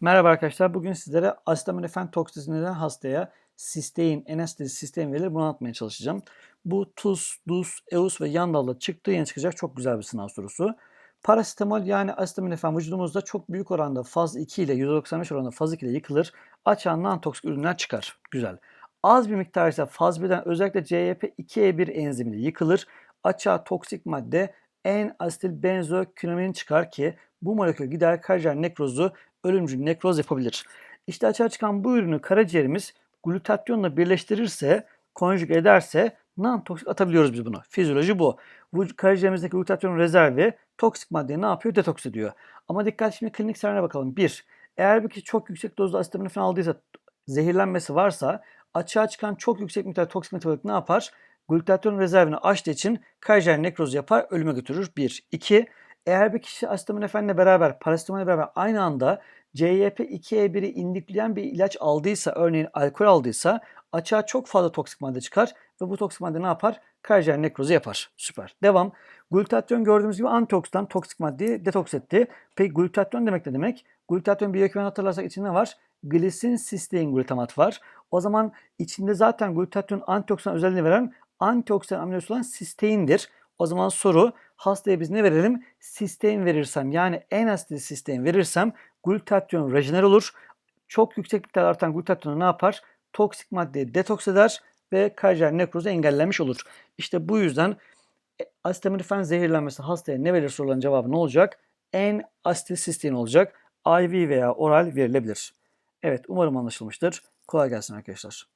Merhaba arkadaşlar. Bugün sizlere acetaminophen toksisi neden hastaya sistein, enestezi sistein verilir bunu anlatmaya çalışacağım. Bu tuz, duz, eus ve yan dalda çıktığı yeni çıkacak çok güzel bir sınav sorusu. Parasetamol yani acetaminophen vücudumuzda çok büyük oranda faz 2 ile 195 oranında faz 2 ile yıkılır. Açan non-toksik ürünler çıkar. Güzel. Az bir miktar ise faz 1'den özellikle CYP2E1 enzimiyle yıkılır. Açığa toksik madde N-asetil benzokünamin çıkar ki bu molekül gider karaciğer nekrozu ölümcül nekroz yapabilir. İşte açığa çıkan bu ürünü karaciğerimiz glutatyonla birleştirirse, konjüge ederse non-toksik atabiliyoruz biz bunu. Fizyoloji bu. Bu karaciğerimizdeki glutatyon rezervi toksik maddeyi ne yapıyor? Detoks ediyor. Ama dikkat şimdi klinik sernine bakalım. Bir, eğer bir kişi çok yüksek dozda acetaminophen aldıysa, zehirlenmesi varsa açığa çıkan çok yüksek miktar toksik metabolik ne yapar? Glutatyon rezervini açtığı için karaciğer nekrozu yapar, ölüme götürür. 1. 2. Eğer bir kişi acetaminophenle beraber, parasitamolle beraber aynı anda CYP2E1'i indikleyen bir ilaç aldıysa, örneğin alkol aldıysa açığa çok fazla toksik madde çıkar ve bu toksik madde ne yapar? Karaciğer nekrozu yapar. Süper. Devam. Glutatyon gördüğümüz gibi antioksidan toksik maddeyi detoks etti. Peki glutatyon demek ne demek? Glutatyon biyokimya hatırlarsak içinde var? Glisin sistein glutamat var. O zaman içinde zaten glutatyon antioksidan özelliğini veren antioksidan aminoasit olan sisteindir. O zaman soru hastaya biz ne verelim? Sistein verirsem yani en asitli sistein verirsem glutatyon rejener olur. Çok yüksek miktar artan glutatyonu ne yapar? Toksik maddeyi detoks eder ve karaciğer nekrozu engellenmiş olur. İşte bu yüzden e, acetaminophen zehirlenmesi hastaya ne verir sorulan cevabı ne olacak? En asetil sistein olacak. IV veya oral verilebilir. Evet umarım anlaşılmıştır. Kolay gelsin arkadaşlar.